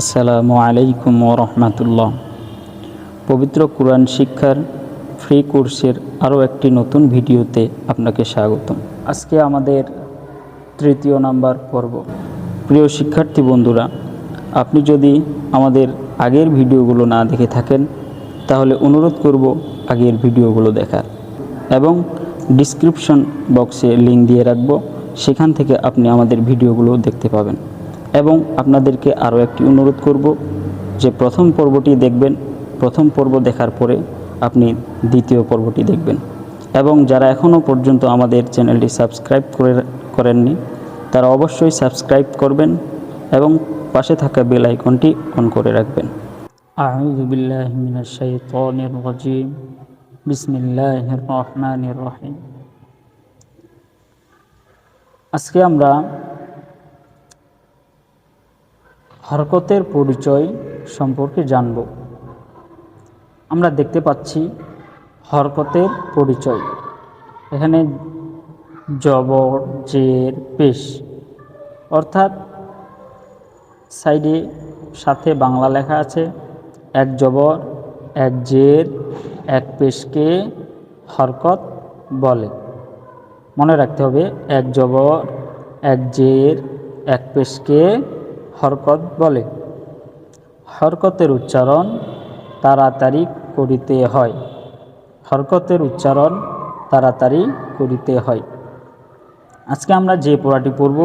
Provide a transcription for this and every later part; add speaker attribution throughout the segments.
Speaker 1: আসসালামু আলাইকুম রহমতুল্লাহ। পবিত্র কোরআন শিক্ষার ফ্রি কোর্সের আরও একটি নতুন ভিডিওতে আপনাকে স্বাগতম। আজকে আমাদের তৃতীয় নাম্বার পর্ব। প্রিয় শিক্ষার্থী বন্ধুরা, আপনি যদি আমাদের আগের ভিডিওগুলো না দেখে থাকেন, তাহলে অনুরোধ করব আগের ভিডিওগুলো দেখার। এবং ডিসক্রিপশন বক্সে লিঙ্ক দিয়ে রাখব, সেখান থেকে আপনি আমাদের ভিডিওগুলো দেখতে পাবেন। এবং আপনাদেরকে আরও একটি অনুরোধ করব যে প্রথম পর্বটি দেখবেন, প্রথম পর্ব দেখার পরে আপনি দ্বিতীয় পর্বটি দেখবেন। এবং যারা এখনও পর্যন্ত আমাদের চ্যানেলটি সাবস্ক্রাইব করে, করেননি, তারা অবশ্যই সাবস্ক্রাইব করবেন এবং পাশে থাকা বেল আইকনটি অন করে রাখবেন। আজকে আমরা হরকতের পরিচয় সম্পর্কে জানব। আমরা দেখতে পাচ্ছি হরকতের পরিচয়। এখানে জবর, জের, পেশ অর্থাৎ সাইডে সাথে বাংলা লেখা আছে, এক জবর, এক জের, এক পেশকে হরকত বলে। মনে রাখতে হবে, এক জবর, এক জের, এক পেশকে হরকত বলে। হরকতের উচ্চারণ তাড়াতাড়ি করিতে হয়। হরকতের উচ্চারণ তাড়াতাড়ি করিতে হয়। আজকে আমরা যে পড়াটি পড়ব,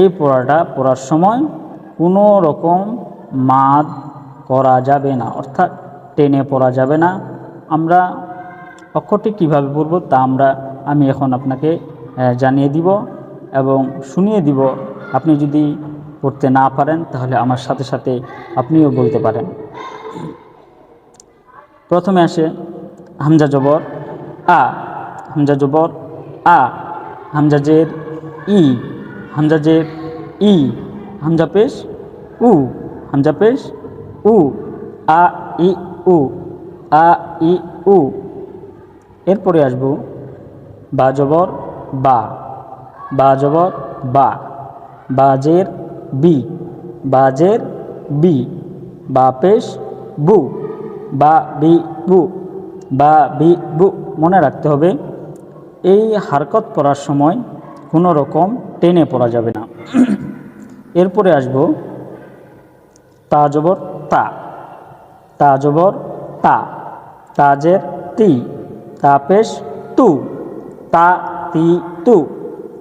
Speaker 1: এই পোড়াটা পড়ার সময় কোনো রকম মাদ করা যাবে না, অর্থাৎ টেনে পড়া যাবে না। আমরা অক্ষরটি কীভাবে পড়ব তা আমরা, আমি এখন আপনাকে জানিয়ে দিব এবং শুনিয়ে দিব। আপনি যদি পড়তে না পারেন, তাহলে আমার সাথে সাথে আপনিও বলতে পারেন। প্রথমে আসে হামজা জবর, আ, হামজা জবর, আ, হামজা জের, ই, হামজা জের, ই, হামজা পেশ, উ, হামজা পেশ, উ, আ, ই, উ, আ, ই, উ। এরপরে আসব, বা জবর, বা বা জবর, বা বাজের বি, বাজের বি বা পেশ বু, বা বি বু, বা বি বু, মনে রাখতে হবে। এই হারকত পড়ার সময় কোনো রকম টেনে পড়া যাবে না। এরপরে আসব, তা জবর তা তা জবর তা, তাজের তি তা পেশ তু, তা তি তু,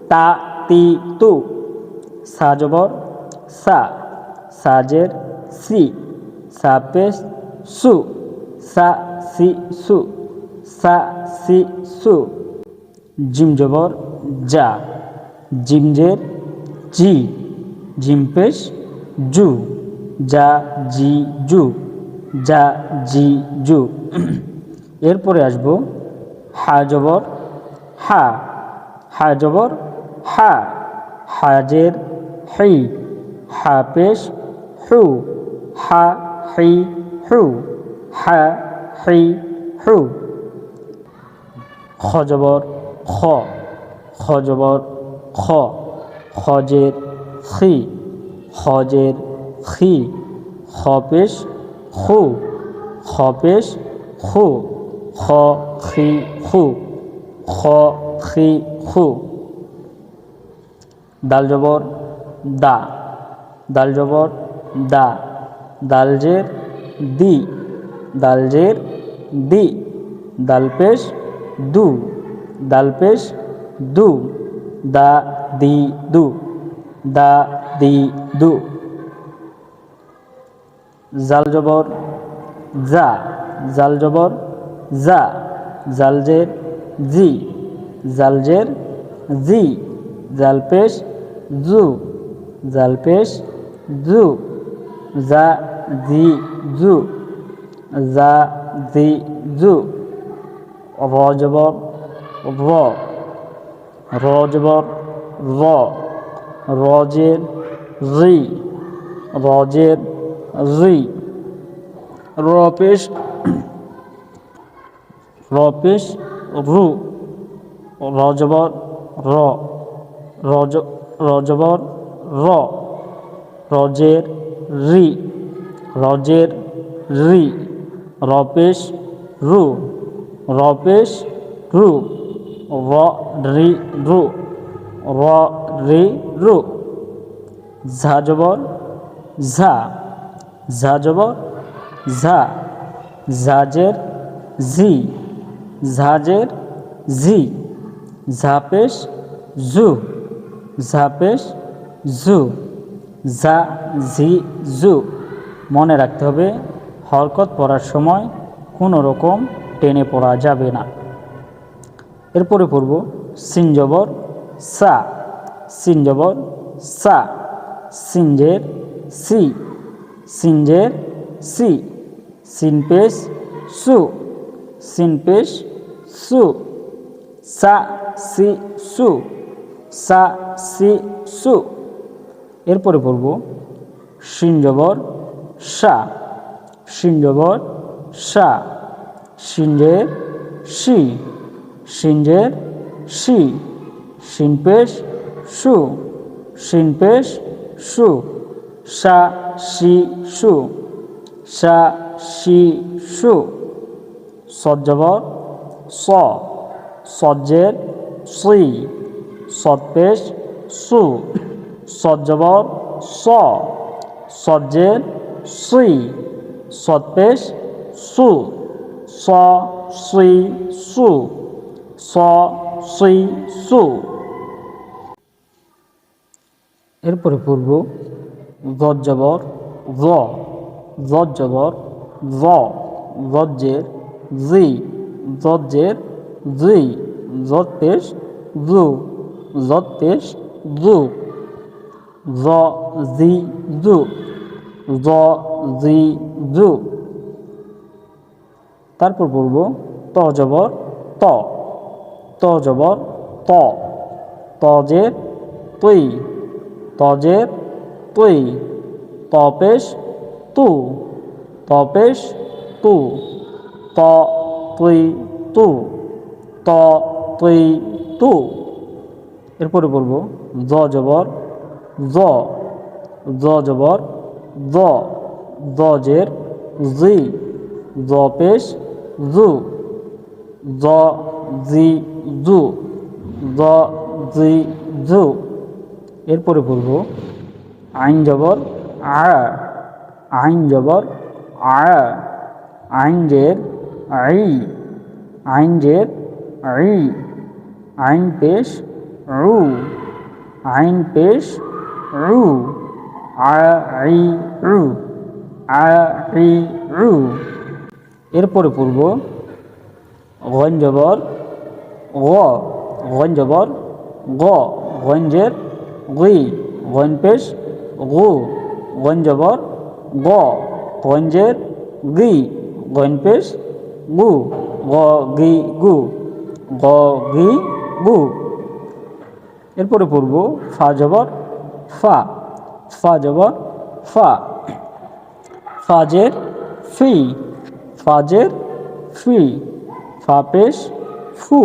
Speaker 1: তা তি তু, সা জবর সা, সাজের সি সা পেশ সু, সা সি সু, সা সি সু। জিম জবর যা জিমজের জি জিম পেশ জু যা জি। জু যা জি, জু। এরপরে আসব, হা জবর, হা। হা জবর, হা। হাজের হেই। হা পেশ হু, হা হেই হু, হা হেই হু। খ জবর, খ খ জবর, খ, খজের, খি খজের, খি খ পেশ খু, খ খু, খ, খি, খু, খ। খি খু দা। দাল জবর, দা, দালজের, দি দালজের, দি দাল পেশ দু দাল পেশ দু, দা, দি, দু, দা, দি, দু। জাল জবর যা জাল জবর যা জালজের, জি জালজের, জি, জালপেশ, জু জাল জু যা জি, জু যা জি, জু। র জবর, র। র জবর, র। রজের রি। রজের রি। র পেশ, র রজবর র। রজ রজবর র। রজের রি রজের রি, রপেশ রু রপেশ রু, র রি রু, র ঝা জবর, ঝা ঝা জবর, ঝা, ঝাজের ঝি ঝাজের ঝি, ঝাপেশ জু ঝাপেশ জু। ঝা ঝি জু মনে রাখতে হবে। হরকত পড়ার সময় কোনো রকম টেনে পড়া যাবে না। এরপরে পড়ব, সিনজবর, সা সিনজবর, সা, সিনজের, সি সিনজের, সি, সিনপেশ, সু সিনপেশ, সু, সা, সি, সু, সা, সি, সু। এরপরে পড়ব সিনজবর সা। সিনজবর সা। সিনজের সি সিনজের সি সিনপেশ সু। সিনপেশ সু। সা সি সু। সা সি সু। সজ্জবর স। সজ্জের সি সৎপেশ সু। সজ্জবর স সজ্জের সি সৎপেশ সু স সুই সু স সুই সু এরপরে পূর্ব জবর জ জবর জ জজ্জের জি জজ্জের জি জত পেশ জু পেশ জু জ জি জু জ জি জু তারপর বলব ত জবর ত ত জবর ত তজের তুই তজের তুই তপেশ তু তপেশ তু, ত তুই তু, ত তুই তু। এরপরে বলব জ জবর জ জ জবর, জ জের, জি, জ পেশ, জু, জ জি জু, জ জি জু। এরপরে বলব, আইন জবর, আ, আইন জবর, আ, আইন জের, আই, আইন জের, আই, আইন পেশ, রু, আইন পেশ রু আই রু আ ই রু। এরপরে পূর্ব গঞ্জবর, গ গঞ্জবর, গ, গঞ্জের গুই গঞ্জ পেশ গু, গঞ্জবর, গ, গঞ্জের গি গঞ্জ পেশ গু, গ, গি, গু, গ, গি, গু। এরপরে পূর্ব ফা জবর ফা ফা জবর, ফা। ফাজের ফি ফাজের ফি। ফা পেশ, ফু।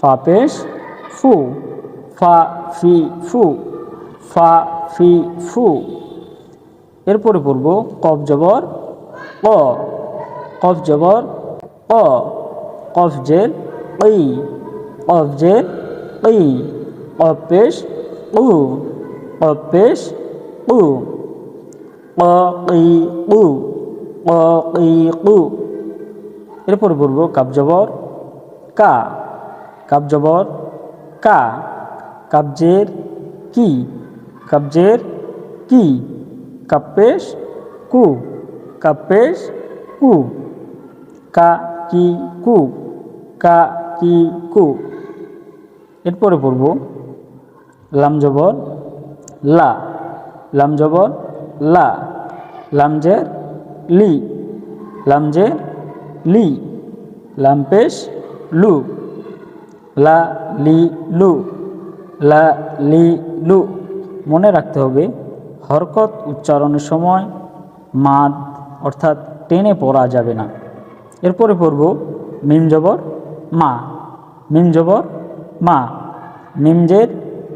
Speaker 1: ফা পেশ, ফু। ফা ফি, ফু। ফা ফি, ফু। এরপরে পড়ব কফ জবর ক কফ জবর ক কফ জের ই কফ জের ই কফ পেশ, উ। কফ পেশ উ ক ক এরপরে বলব কাপ জবর, কা। কাপ জবর, কা। কাবজের কি? কাবজের কি? কাপেশ কু। কাপেশ কু। কা কি কু? কা কি কু? এরপরে পড়ব লাম জবর লা। লাম জবর, লা। লামজের লি। লামজের লি। লামপেশ লু। লা লি লু। লা লি লু। মনে রাখতে হবে, হরকত উচ্চারণের সময় মাদ অর্থাৎ টেনে পড়া যাবে না। এরপরে পড়ব, মিম জবর, মা। মিম জবর, মা। মিমজের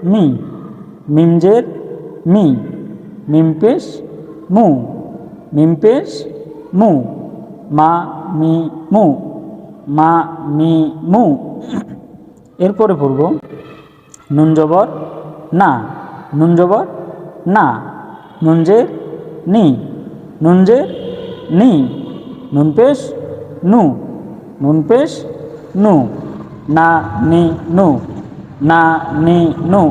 Speaker 1: মি। মিমজের মি মিম পেশ মু মিম পেশ মু, মা মি মু, মা মি মু। এরপরে পড়ব, নুন জবর না, নুন জবর না, নুনজের নি নুনজের নি, নুনপেশ নু নুনপেশ নু, না নি নু, না নি নু।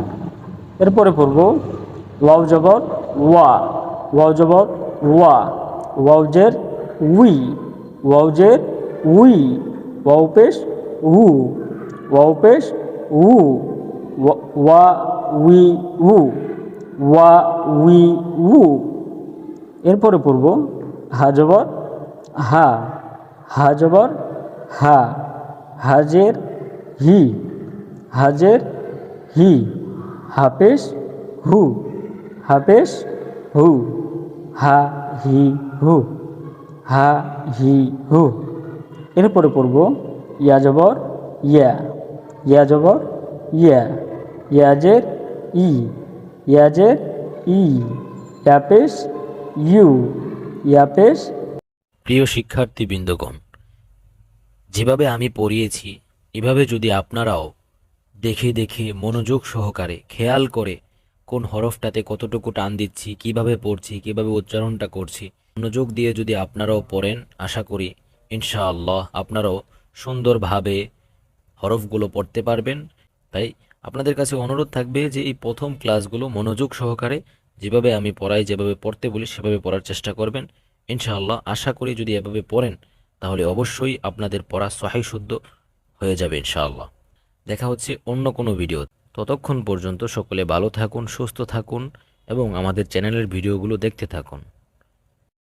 Speaker 1: এরপরে পড়ব ওয়াও জবর ওয়া, ওয়াও জবর ওয়া ওয়াউজের উই ওয়াউজের উই, ওয়াও পেশ উ, ওয়াও পেশ উ, ওয়া- উই উ, ওয়া উই উ। এরপরে পড়ব হা জবর হা হা জবর হা হাজের হি হাজের হি। হাফেশ হু হাফেশ হু, হা, হি, হু, হা, হি, হু। এরপরে পড়ব ইয়া জবর, ইয়া। ইয়া জবর, ইয়া। ইয়াজের ই ইয়াজের ই। ইয়াপেশ ইউ, ইয়াপেশ
Speaker 2: প্রিয় শিক্ষার্থী শিক্ষার্থীবৃন্দগণ, যেভাবে আমি পড়িয়েছি, এভাবে যদি আপনারাও দেখে দেখে মনোযোগ সহকারে, খেয়াল করে কোন হরফটাতে কতটুকু টান দিচ্ছি, কীভাবে পড়ছি, কীভাবে উচ্চারণটা করছি। মনোযোগ দিয়ে যদি আপনারাও পড়েন, আশা করি ইনশাআল্লাহ আপনারাও সুন্দরভাবে হরফগুলো পড়তে পারবেন। তাই আপনাদের কাছে অনুরোধ থাকবে যে এই প্রথম ক্লাসগুলো মনোযোগ সহকারে যেভাবে আমি পড়াই, যেভাবে পড়তে বলি, সেভাবে পড়ার চেষ্টা করবেন। ইনশাআল্লাহ আশা করি যদি এভাবে পড়েন, তাহলে অবশ্যই আপনাদের পড়া সহায় শুদ্ধ হয়ে যাবে ইনশাআল্লাহ। দেখা হচ্ছে অন্য কোনো ভিডিও ততক্ষণ পর্যন্ত সকলে ভালো থাকুন, সুস্থ থাকুন এবং আমাদের চ্যানেলের ভিডিওগুলো দেখতে থাকুন।